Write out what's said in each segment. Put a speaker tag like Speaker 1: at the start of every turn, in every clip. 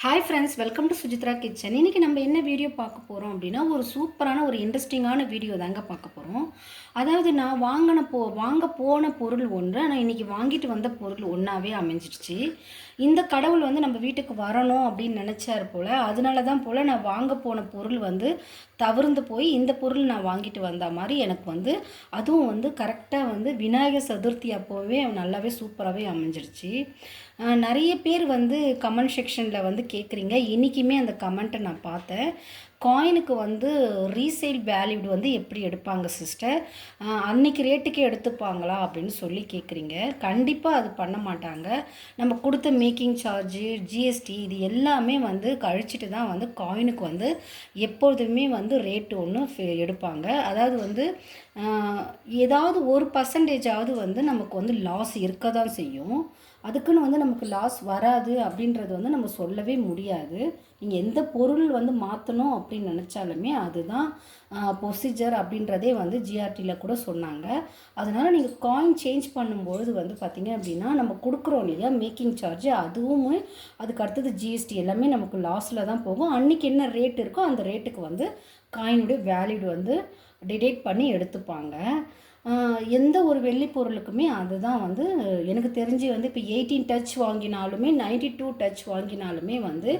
Speaker 1: Hi friends welcome to Sujitra kitchen இன்றைக்கி நம்ம என்ன வீடியோ பார்க்க போகிறோம் அப்படின்னா ஒரு சூப்பரான ஒரு இன்ட்ரெஸ்டிங்கான வீடியோ தாங்க பார்க்க போகிறோம் அதாவது நான் வாங்கின போ வாங்க போன பொருள் ஒன்று ஆனால் இன்றைக்கி வாங்கிட்டு வந்த பொருள் ஒன்றாவே அமைஞ்சிடுச்சு. இந்த கடவுள் வந்து நம்ம வீட்டுக்கு வரணும் அப்படின்னு நினச்சார் போல் அதனால தான் போல் நான் வாங்க போன பொருள் வந்து தவிர்ந்து போய் இந்த பொருள் நான் வாங்கிட்டு வந்த மாதிரி எனக்கு வந்து அதுவும் வந்து கரெக்டாக வந்து விநாயகர் சதுர்த்தி அப்போவே நல்லாவே சூப்பராகவே அமைஞ்சிருச்சு. நிறைய பேர் வந்து கமெண்ட் செக்ஷனில் வந்து கேட்குறீங்க இன்றைக்குமே அந்த கமெண்ட்டை நான் பார்த்தேன். காயினுக்கு வந்து ரீசேல் வேல்யூடு வந்து எப்படி எடுப்பாங்க சிஸ்டர் அன்னைக்கு ரேட்டுக்கே எடுத்துப்பாங்களா அப்படின்னு சொல்லி கேட்குறீங்க கண்டிப்பாக அது பண்ண மாட்டாங்க. நம்ம கொடுத்த மேக்கிங் சார்ஜு ஜிஎஸ்டி இது எல்லாமே வந்து கழிச்சிட்டு தான் வந்து காயினுக்கு வந்து எப்பொழுதுமே வந்து ரேட்டு ஒன்று எடுப்பாங்க. அதாவது வந்து ஏதாவது ஒரு பர்சன்டேஜாவது வந்து நமக்கு வந்து லாஸ் இருக்க தான் செய்யும். அதுக்குன்னு வந்து நமக்கு லாஸ் வராது அப்படின்றது வந்து நம்ம சொல்லவே முடியாது. நீங்கள் எந்த பொருள் வந்து மாற்றணும் அப்படின்னு நினச்சாலுமே அதுதான் ப்ரொசீஜர் அப்படின்றதே வந்து ஜிஆர்டியில் கூட சொன்னாங்க. அதனால் நீங்கள் காயின் சேஞ்ச் பண்ணும்பொழுது வந்து பார்த்தீங்க அப்படின்னா நம்ம கொடுக்குறோம் இல்லையா மேக்கிங் சார்ஜ் அதுவும் அதுக்கு அடுத்தது ஜிஎஸ்டி எல்லாமே நமக்கு லாஸில் தான் போகும். அன்றைக்கி என்ன ரேட் இருக்கோ அந்த ரேட்டுக்கு வந்து காயினுடைய வேல்யூடு வந்து டிடேட் பண்ணி எடுத்துப்பாங்க. எந்த ஒரு வெள்ளி பொருளுக்குமே அதுதான் வந்து எனக்கு தெரிஞ்சு வந்து இப்போ எயிட்டீன் டச் வாங்கினாலுமே நைன்டி டூ டச் வாங்கினாலுமே வந்து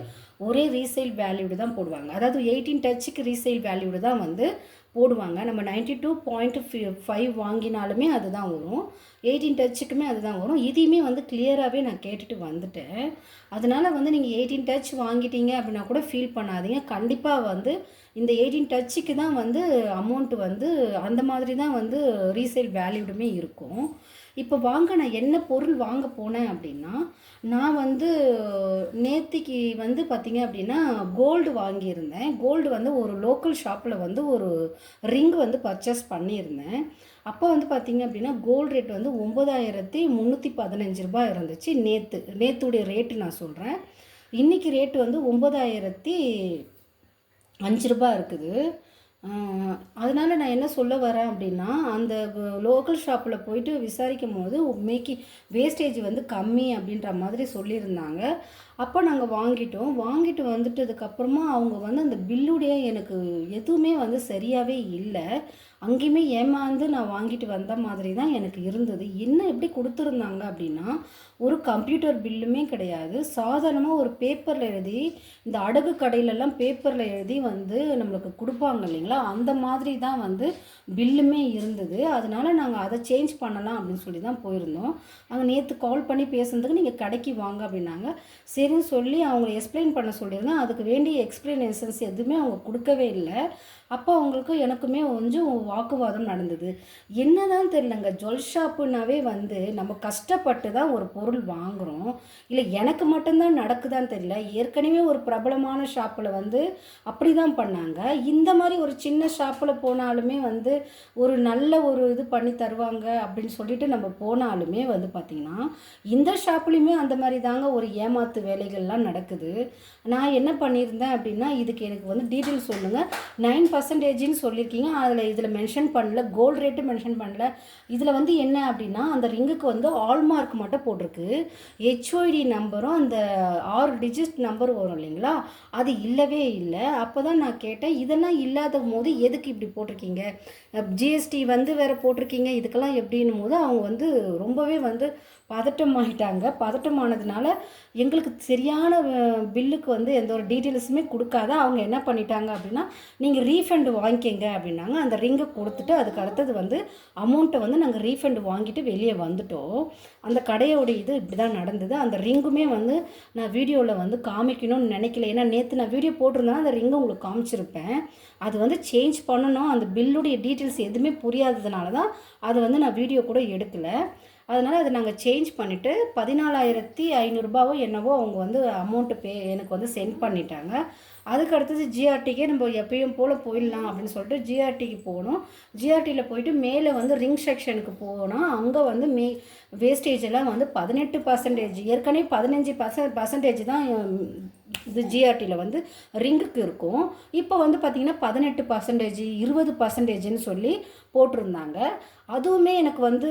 Speaker 1: ஒரே ரீசேல் வேல்யூடு தான் போடுவாங்க. அதாவது எயிட்டீன் டச்சுக்கு ரீசேல் வேல்யூடு தான் வந்து போடுவாங்க. நம்ம நைன்டி டூ பாயிண்ட் ஃபைவ் வாங்கினாலுமே அதுதான் வரும். எயிட்டீன் டச்சுக்குமே அதுதான் வரும். இதையுமே வந்து கிளியராகவே நான் கேட்டுட்டு வந்துட்டேன். அதனால் வந்து நீங்கள் எயிட்டீன் டச் வாங்கிட்டீங்க அப்படின்னா கூட ஃபீல் பண்ணாதீங்க. கண்டிப்பாக வந்து இந்த எயிட்டீன் டச்சுக்கு தான் வந்து அமௌண்ட் வந்து அந்த மாதிரி தான் வந்து ரீசேல் வேல்யூடுமே இருக்கும். இப்போ வாங்க நான் என்ன பொருள் வாங்க போனேன் அப்படின்னா நான் வந்து நேத்திக்கு வந்து பார்த்தீங்க அப்படின்னா கோல்டு வாங்கியிருந்தேன். கோல்டு வந்து ஒரு லோக்கல் ஷாப்பில் வந்து ஒரு ரிங் வந்து பர்ச்சேஸ் பண்ணியிருந்தேன். அப்போ வந்து பார்த்தீங்க அப்படின்னா கோல்டு ரேட் வந்து ஒம்பதாயிரத்தி முந்நூற்றி பதினஞ்சு ரூபாய் இருந்துச்சு நேற்று நேத்துடைய ரேட்டு நான் சொல்கிறேன் இன்றைக்கி ரேட்டு வந்து ஒம்பதாயிரத்தி அஞ்சு ரூபாய் இருக்குது. அதனால நான் என்ன சொல்ல வரேன் அப்படின்னா அந்த லோக்கல் ஷாப்பில் போயிட்டு விசாரிக்கும் போது மேக்கி வேஸ்டேஜ் வந்து கம்மி அப்படின்ற மாதிரி சொல்லியிருந்தாங்க. அப்போ நாங்கள் வாங்கிட்டோம். வாங்கிட்டு வந்துட்டதுக்கப்புறமா அவங்க வந்து அந்த பில்லுடைய எனக்கு எதுவுமே வந்து சரியாகவே இல்லை. அங்கேயுமே ஏமாந்து நான் வாங்கிட்டு வந்த மாதிரி தான் எனக்கு இருந்தது. என்ன எப்படி கொடுத்துருந்தாங்க அப்படின்னா ஒரு கம்ப்யூட்டர் பில்லுமே கிடையாது. சாதாரணமாக ஒரு பேப்பரில் எழுதி இந்த அடகு கடையிலலாம் பேப்பரில் எழுதி வந்து நம்மளுக்கு கொடுப்பாங்க இல்லைங்களா? அந்த மாதிரி தான் வந்து பில்லுமே இருந்தது. அதனால நாங்கள் அதை சேஞ்ச் பண்ணலாம் அப்படின்னு சொல்லி தான் போயிருந்தோம். அங்கே நேற்று கால் பண்ணி பேசுனதுக்கு நீங்கள் கடைக்கு வாங்க அப்படின்னாங்க. சரி சரின்னு சொல்லி அவங்களை எக்ஸ்பிளைன் பண்ண சொல்லியிருந்தேன். அதுக்கு வேண்டிய எக்ஸ்பிளனேஷன்ஸ் எதுவுமே அவங்க கொடுக்கவே இல்லை. அப்போ அவங்களுக்கு எனக்குமே கொஞ்சம் வாக்குவாதம் நடந்தது. என்னதான் தெரியலங்க ஜுவல் ஷாப்புனாவே வந்து நம்ம கஷ்டப்பட்டு தான் ஒரு பொருள் வாங்குகிறோம் இல்லை எனக்கு மட்டும்தான் நடக்குதான்னு தெரியல. ஏற்கனவே ஒரு பிரபலமான ஷாப்பில் வந்து அப்படி தான் பண்ணாங்க. இந்த மாதிரி ஒரு சின்ன ஷாப்பில் போனாலுமே வந்து ஒரு நல்ல ஒரு இது பண்ணி தருவாங்க அப்படின்னு சொல்லிட்டு நம்ம போனாலுமே வந்து பார்த்திங்கன்னா இந்த ஷாப்லேயுமே அந்த மாதிரி தாங்க ஒரு ஏமாத்து வேலைகள்லாம் நடக்குது. நான் என்ன பண்ணியிருந்தேன் அப்படின்னா இதுக்கு எனக்கு வந்து டீட்டெயில் சொல்லுங்கள் நைன் பர்சன்டேஜின்னு சொல்லியிருக்கீங்க. அதில் இதில் மென்ஷன் பண்ணல. கோல்டு ரேட்டு மென்ஷன் பண்ணல. இதில் வந்து என்ன அப்படின்னா அந்த ரிங்குக்கு வந்து ஆல்மார்க் மட்டும் போட்டிருக்கு. ஹெச்ஓடி நம்பரும் அந்த ஆறு டிஜிட் நம்பர் வரும் இல்லைங்களா? அது இல்லவே இல்லை. அப்போ தான் நான் கேட்டேன் இதெல்லாம் இல்லாத போது எதுக்கு இப்படி போட்டிருக்கீங்க? ஜிஎஸ்டி வந்து வேறு போட்டிருக்கீங்க. இதுக்கெல்லாம் எப்படின்னும் போது அவங்க வந்து ரொம்பவே வந்து பதட்டமாயிட்டாங்க. பதட்டமானதுனால எங்களுக்கு சரியான பில்லுக்கு வந்து எந்த ஒரு டீட்டெயில்ஸுமே கொடுக்காத அவங்க என்ன பண்ணிட்டாங்க அப்படின்னா நீங்கள் ரீஃபண்டு வாங்கிக்கங்க அப்படின்னாங்க. அந்த ரிங்கை கொடுத்துட்டு அதுக்கு அடுத்தது வந்து அமௌண்ட்டை வந்து நாங்கள் ரீஃபண்டு வாங்கிட்டு வெளியே வந்துட்டோம். அந்த கடையோட இது இப்படி தான் நடந்தது. அந்த ரிங்குமே வந்து நான் வீடியோவில் வந்து காமிக்கணும்னு நினைக்கல. ஏன்னா நேற்று நான் வீடியோ போட்டிருந்தேன்னா அந்த ரிங்கை உங்களுக்கு காமிச்சிருப்பேன். அது வந்து சேஞ்ச் பண்ணணும். அந்த பில்லுடைய டீட்டெயில்ஸ் எதுவுமே புரியாததுனால தான் அதை வந்து நான் வீடியோ கூட எடுக்கலை. அதனால் அதை நாங்கள் சேஞ்ச் பண்ணிவிட்டு பதினாலாயிரத்தி ஐநூறுரூபாவோ என்னவோ அவங்க வந்து அமௌண்ட்டு பே எனக்கு வந்து சென்ட் பண்ணிட்டாங்க. அதுக்கு அடுத்தது ஜிஆர்டிக்கே நம்ம எப்பயும் போல் போயிடலாம் அப்படின்னு சொல்லிட்டு ஜிஆர்டிக்கு போகணும். ஜிஆர்டியில் போயிட்டு மேலே வந்து ரிங் செக்ஷனுக்கு போனால் அங்கே வந்து மே வேஸ்டேஜ் எல்லாம் வந்து பதினெட்டு பர்சன்டேஜ் ஏற்கனவே பதினஞ்சு பர்ச பர்சன்டேஜ் தான் இது ஜிஆர்டியில் வந்து ரிங்குக்கு இருக்கும். இப்போ வந்து பார்த்திங்கன்னா பதினெட்டு பர்சன்டேஜ் இருபது பர்சன்டேஜ்னு சொல்லி போட்டிருந்தாங்க. அதுவுமே எனக்கு வந்து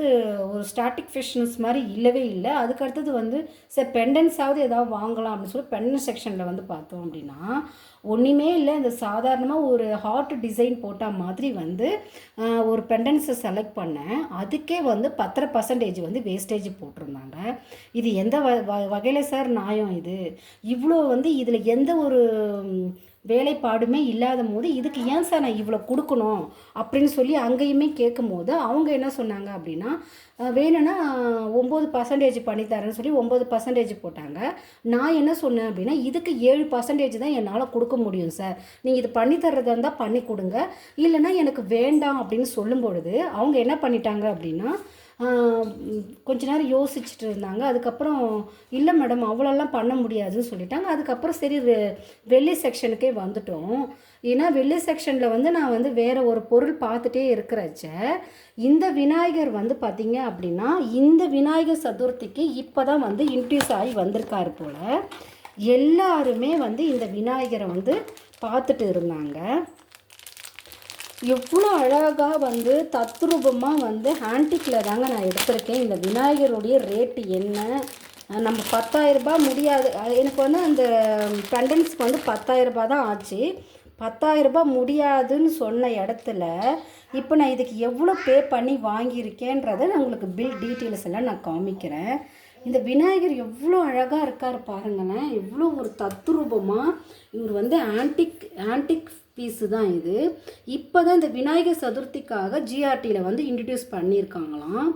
Speaker 1: ஒரு ஸ்டாட்டிக் ஃபிஷ்னஸ் மாதிரி இல்லவே இல்லை. அதுக்கு அடுத்தது வந்து சரி பெண்டன்ஸாவது ஏதாவது வாங்கலாம் அப்படின்னு சொல்லி பெண்டன் செக்ஷனில் வந்து பார்த்தோம் அப்படின்னா ஒன்றுமே இல்லை. இந்த சாதாரணமாக ஒரு ஹார்ட் டிசைன் போட்டால் மாதிரி வந்து ஒரு பெண்டன்ஸை செலக்ட் பண்ணேன் அதுக்கே வந்து பத்தரை பர்சன்டேஜ் வந்து வேஸ்டேஜ் போட்டிருந்தாங்க. இது எந்த வ வ- வகையில் சார் நியாயம் இது? இவ்வளோ வந்து இதில் எந்த ஒரு வேலைப்பாடுமே இல்லாத போது இதுக்கு ஏன் சார் நான் இவ்வளோ கொடுக்கணும்? அப்படின்னு சொல்லி அங்கேயுமே கேட்கும் போது அவங்க என்ன சொன்னாங்க அப்படின்னா வேணும்னா ஒம்பது பர்சன்டேஜ் பண்ணித்தரேன்னு சொல்லி ஒம்பது பர்சன்டேஜ் போட்டாங்க. நான் என்ன சொன்னேன் அப்படின்னா இதுக்கு ஏழு பர்சன்டேஜ் தான் என்னால் கொடுக்க முடியும் சார். நீங்கள் இது பண்ணி தர்றதா இருந்தால் பண்ணி கொடுங்க. இல்லைன்னா எனக்கு வேண்டாம் அப்படின்னு சொல்லும் பொழுது அவங்க என்ன பண்ணிட்டாங்க அப்படின்னா கொஞ்ச நேரம் யோசிச்சுட்டு இருந்தாங்க. அதுக்கப்புறம் இல்லை மேடம் அவ்வளோலாம் பண்ண முடியாதுன்னு சொல்லிட்டாங்க. அதுக்கப்புறம் சரி வெள்ளி செக்ஷனுக்கே வந்துட்டோம். ஏன்னா வெள்ளி செக்ஷனில் வந்து நான் வந்து வேறு ஒரு பொருள் பார்த்துட்டே இருக்கிறச்ச இந்த விநாயகர் வந்து பார்த்தீங்க அப்படின்னா இந்த விநாயகர் சதுர்த்திக்கு இப்போ தான் வந்து இன்ட்யூஸ் ஆகி வந்திருக்காரு போல். எல்லாருமே வந்து இந்த விநாயகரை வந்து பார்த்துட்டு இருந்தாங்க. எவ்வளோ அழகாக வந்து தத்ரூபமாக வந்து ஹேண்டிக்கில் தாங்க நான் எடுத்திருக்கேன். இந்த விநாயகருடைய ரேட்டு என்ன? நம்ம பத்தாயிரரூபா முடியாது. எனக்கு வந்து அந்த பெண்டன்ஸ்க்கு வந்து பத்தாயிரரூபா தான் ஆச்சு. பத்தாயிரரூபா முடியாதுன்னு சொன்ன இடத்துல இப்போ நான் இதுக்கு எவ்வளோ பே பண்ணி வாங்கியிருக்கேன்றதை நான் உங்களுக்கு பில் டீட்டெயில்ஸ் எல்லாம் நான் காமிக்கிறேன். இந்த விநாயகர் எவ்வளோ அழகாக இருக்கார் பாருங்களேன். எவ்வளோ ஒரு தத்ரூபமாக இவர் வந்து ஆன்டிக் ஆன்டிக் பீஸு தான் இது. இப்போ தான் இந்த விநாயகர் சதுர்த்திக்காக ஜிஆர்டியில் வந்து இன்ட்ரடியூஸ் பண்ணியிருக்காங்களாம்.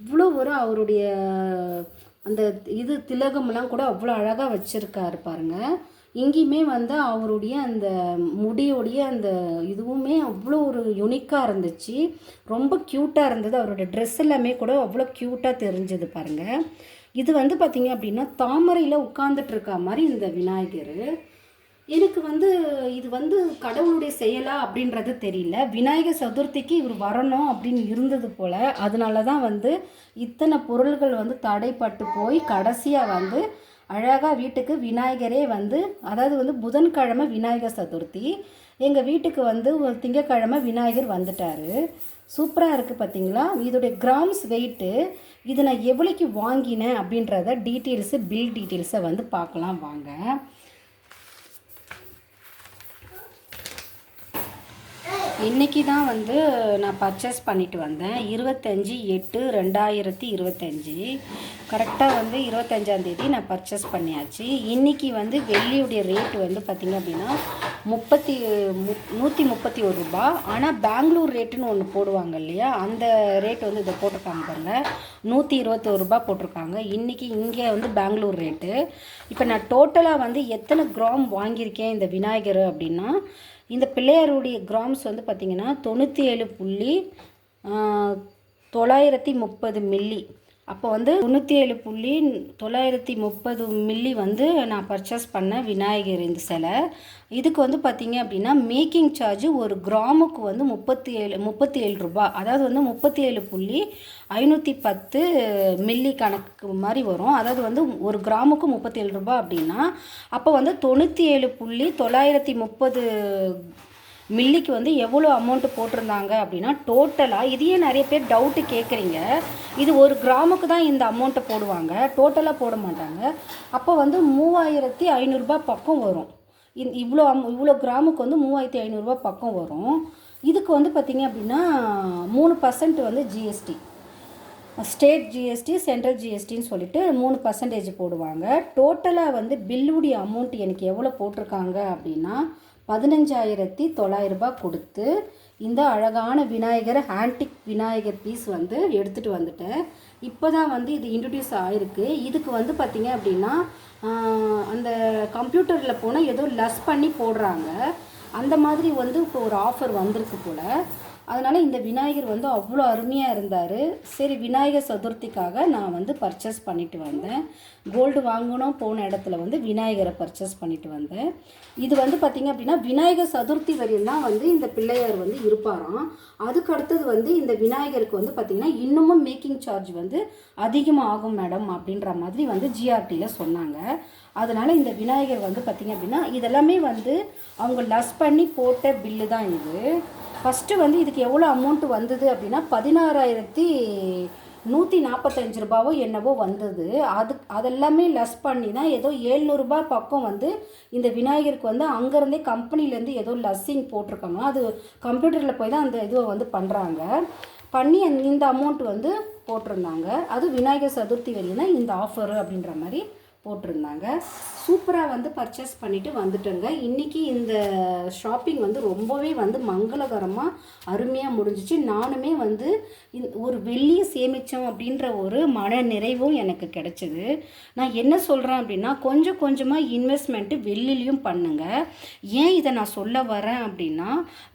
Speaker 1: இவ்வளோ ஒரு அவருடைய அந்த இது திலகம்லாம் கூட அவ்வளோ அழகாக வச்சுருக்காரு பாருங்கள் இங்கேயுமே வந்து அவருடைய அந்த முடியோடைய அந்த இதுவுமே அவ்வளோ ஒரு யுனிக்காக இருந்துச்சு. ரொம்ப க்யூட்டாக இருந்தது. அவரோட ட்ரெஸ் எல்லாமே கூட அவ்வளோ க்யூட்டாக தெரிஞ்சது பாருங்கள் இது வந்து பார்த்திங்க அப்படின்னா தாமரையில் உட்கார்ந்துட்டு மாதிரி இந்த விநாயகர். எனக்கு வந்து இது வந்து கடவுளுடைய செயலா அப்படின்றது தெரியல. விநாயகர் சதுர்த்திக்கு இவர் வரணும் அப்படின்னு இருந்தது போல். அதனால தான் வந்து இத்தனை பொருள்கள் வந்து தடைப்பட்டு போய் கடைசியாக வந்து அழகாக வீட்டுக்கு விநாயகரே வந்து அதாவது வந்து புதன்கிழமை விநாயகர் சதுர்த்தி. எங்கள் வீட்டுக்கு வந்து ஒரு திங்கக்கிழமை விநாயகர் வந்துட்டார். சூப்பராக இருக்குது பார்த்தீங்களா இதோடைய கிராம்ஸ் வெயிட்டு இது நான் எவ்வளோக்கு வாங்கினேன் அப்படின்றத டீட்டெயில்ஸு பில் டீட்டெயில்ஸை வந்து பார்க்கலாம் வாங்க. இன்றைக்கி தான் வந்து நான் பர்ச்சேஸ் பண்ணிட்டு வந்தேன். இருபத்தஞ்சி எட்டு ரெண்டாயிரத்தி இருபத்தஞ்சி. கரெக்டாக வந்து இருபத்தஞ்சாந்தேதி நான் பர்ச்சேஸ் பண்ணியாச்சு. இன்றைக்கி வந்து வெள்ளியுடைய ரேட்டு வந்து பார்த்திங்க அப்படின்னா முப்பத்தி மு நூற்றி முப்பத்தி ஒரு ரூபா. ஆனால் பெங்களூர் ரேட்டுன்னு ஒன்று போடுவாங்க இல்லையா? அந்த ரேட் வந்து இதை போட்டிருக்காங்க பாருங்க. நூற்றி இருபத்தோரு ரூபா போட்டிருக்காங்க. இன்றைக்கி இங்கே வந்து பெங்களூர் ரேட்டு. இப்போ நான் டோட்டலாக வந்து எத்தனை கிராம் வாங்கியிருக்கேன் இந்த விநாயகர் அப்படின்னா இந்த பிள்ளையாருடைய கிராம்ஸ் வந்து பார்த்திங்கன்னா தொண்ணூற்றி ஏழு புள்ளி தொள்ளாயிரத்தி முப்பது மில்லி. அப்போ வந்து தொண்ணூற்றி ஏழு புள்ளி தொள்ளாயிரத்தி முப்பது மில்லி வந்து நான் பர்ச்சேஸ் பண்ண விநாயகர் இந்த சிலை. இதுக்கு வந்து பார்த்தீங்க அப்படின்னா மேக்கிங் சார்ஜ் ஒரு கிராமுக்கு வந்து முப்பத்தி ஏழு முப்பத்தி ஏழு ரூபா அதாவது வந்து முப்பத்தி ஏழு புள்ளி ஐநூற்றி பத்து மில்லி கணக்கு மாதிரி வரும். அதாவது வந்து ஒரு கிராமுக்கு முப்பத்தி ஏழு ரூபாய் அப்படின்னா அப்போ வந்து தொண்ணூற்றி ஏழு புள்ளி தொள்ளாயிரத்தி முப்பது மில்லிக்கு வந்து எவ்வளோ அமௌண்ட்டு போட்டிருந்தாங்க அப்படின்னா டோட்டலாக இதையே நிறைய பேர் டவுட்டு கேட்குறீங்க இது ஒரு கிராமுக்கு தான் இந்த அமௌண்ட்டை போடுவாங்க. டோட்டலாக போட மாட்டாங்க. அப்போ வந்து மூவாயிரத்தி ஐநூறுரூபா பக்கம் வரும். இந் இவ்வளோ அம் இவ்வளோ கிராமுக்கு வந்து மூவாயிரத்தி ஐநூறுரூபா பக்கம் வரும். இதுக்கு வந்து பார்த்திங்க அப்படின்னா மூணு பர்சன்ட் வந்து ஜிஎஸ்டி ஸ்டேட் ஜிஎஸ்டி சென்ட்ரல் ஜிஎஸ்டின்னு சொல்லிட்டு மூணு பர்சன்டேஜ் போடுவாங்க. டோட்டலாக வந்து பில்லுடைய அமௌண்ட் எனக்கு எவ்வளோ போட்டிருக்காங்க அப்படின்னா பதினஞ்சாயிரத்தி தொள்ளாயிரரூபா கொடுத்து இந்த அழகான விநாயகர் ஹேண்டிக் விநாயகர் பீஸ் வந்து எடுத்துகிட்டு வந்துட்டேன். இப்போ தான் வந்து இது இன்ட்ரடியூஸ் ஆகிருக்கு இதுக்கு வந்து பார்த்திங்க அப்படின்னா அந்த கம்ப்யூட்டரில் போனால் ஏதோ லஸ் பண்ணி போடுறாங்க. அந்த மாதிரி வந்து இப்போ ஒரு ஆஃபர் வந்திருக்கு போல். அதனால் இந்த விநாயகர் வந்து அவ்வளோ அருமையாக இருந்தார். சரி விநாயகர் சதுர்த்திக்காக நான் வந்து பர்ச்சேஸ் பண்ணிட்டு வந்தேன். கோல்டு வாங்கணும் போன இடத்துல வந்து விநாயகரை பர்ச்சேஸ் பண்ணிட்டு வந்தேன். இது வந்து பார்த்திங்க அப்படின்னா விநாயகர் சதுர்த்தி வரையும் தான் வந்து இந்த பிள்ளையார் வந்து இருப்பாராம். அதுக்கு அடுத்தது வந்து இந்த விநாயகருக்கு வந்து பார்த்திங்கன்னா இன்னமும் மேக்கிங் சார்ஜ் வந்து அதிகமாக ஆகும் மேடம் அப்படின்ற மாதிரி வந்து ஜிஆர்டியில் சொன்னாங்க. அதனால் இந்த விநாயகர் வந்து பார்த்திங்க அப்படின்னா இதெல்லாமே வந்து அவங்க லஸ் பண்ணி போட்ட பில்லு தான் இது. ஃபஸ்ட்டு வந்து இதுக்கு எவ்வளோ அமௌண்ட் வந்தது அப்படின்னா பதினாறாயிரத்தி நூற்றி நாற்பத்தஞ்சு ரூபாவோ என்னவோ வந்தது. அது அதெல்லாமே லெஸ் பண்ணி தான் ஏதோ ஏழ்நூறுபா பக்கம் வந்து இந்த விநாயகருக்கு வந்து அங்கேருந்தே கம்பெனிலேருந்து ஏதோ லஸ்ஸிங் போட்டிருக்காங்க. அது கம்ப்யூட்டரில் போய் தான் அந்த இதுவை வந்து பண்ணுறாங்க பண்ணி அந்த- இந்த அமௌண்ட் வந்து போட்டிருந்தாங்க. அது விநாயகர் சதுர்த்தி வரையும் இந்த ஆஃபரு அப்படின்ற மாதிரி போட்டிருந்தாங்க. சூப்பராக வந்து பர்ச்சேஸ் பண்ணிவிட்டு வந்துட்டேங்க. இன்றைக்கி இந்த ஷாப்பிங் வந்து ரொம்பவே வந்து மங்களகரமாக அருமையாக முடிஞ்சிச்சு. நானுமே வந்து ஒரு வெள்ளியை சேமித்தோம் அப்படின்ற ஒரு மன நிறைவும் எனக்கு கிடச்சிது. நான் என்ன சொல்கிறேன் அப்படின்னா கொஞ்சம் கொஞ்சமாக இன்வெஸ்ட்மெண்ட்டு வெள்ளிலையும் பண்ணுங்க. ஏன் இதை நான் சொல்ல வரேன் அப்படின்னா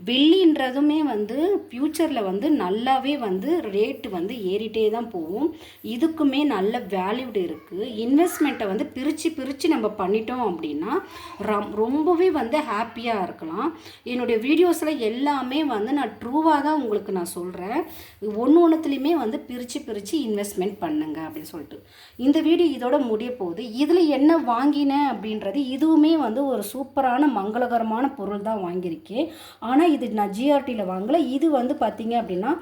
Speaker 1: வெள்ளின்றதுமே வந்து ஃப்யூச்சரில் வந்து நல்லாவே வந்து ரேட்டு வந்து ஏறிட்டே தான் போகும். இதுக்குமே நல்ல வேல்யூடு இருக்குது இன்வெஸ்ட்மெண்ட்டை வந்து பிரித்து பிரித்து நம்ம பண்ணிட்டோம் அப்படின்னா ரம் ரொம்பவே வந்து ஹாப்பியாக இருக்கலாம். என்னுடைய வீடியோஸில் எல்லாமே வந்து நான் ட்ரூவாக தான் உங்களுக்கு நான் சொல்கிறேன் ஒன்று ஒன்றுத்துலேயுமே வந்து பிரித்து பிரித்து இன்வெஸ்ட்மெண்ட் பண்ணுங்க அப்படின்னு சொல்லிட்டு. இந்த வீடியோ இதோட முடிய போகுது. இதில் என்ன வாங்கினேன் அப்படின்றது இதுவுமே வந்து ஒரு சூப்பரான மங்களகரமான பொருள் தான் வாங்கியிருக்கேன் ஆனால் இது நான் ஜிஆர்டியில் வாங்கலை. இது வந்து பார்த்திங்க அப்படின்னா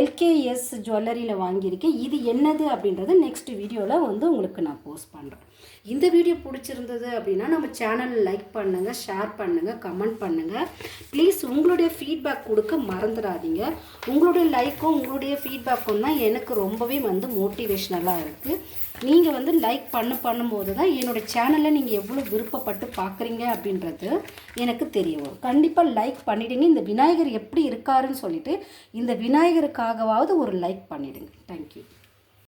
Speaker 1: எல்கேஎஸ் ஜுவல்லரியில் வாங்கியிருக்கேன். இது என்னது அப்படின்றது நெக்ஸ்ட் வீடியோவில் வந்து உங்களுக்கு நான் போஸ்ட் பண்ணுறேன் இந்த வீடியோ பிடிச்சிருந்தது அப்படின்னா நம்ம சேனல் லைக் பண்ணுங்கள் ஷேர் பண்ணுங்கள் கமெண்ட் பண்ணுங்கள் ப்ளீஸ் உங்களுடைய ஃபீட்பேக் கொடுக்க மறந்துடாதீங்க. உங்களுடைய லைக்கும் உங்களுடைய ஃபீட்பேக்கும் தான் எனக்கு ரொம்பவே வந்து மோட்டிவேஷ்னலாக இருக்குது நீங்கள் வந்து லைக் பண்ண பண்ணும்போது தான் என்னோடய சேனலை நீங்கள் எவ்வளோ விருப்பப்பட்டு பார்க்குறீங்க அப்படின்றது எனக்கு தெரியும் கண்டிப்பாக லைக் பண்ணிவிடுங்க இந்த விநாயகர் எப்படி இருக்காருன்னு சொல்லிவிட்டு இந்த விநாயகருக்காகவாவது ஒரு லைக் பண்ணிவிடுங்க தேங்க்யூ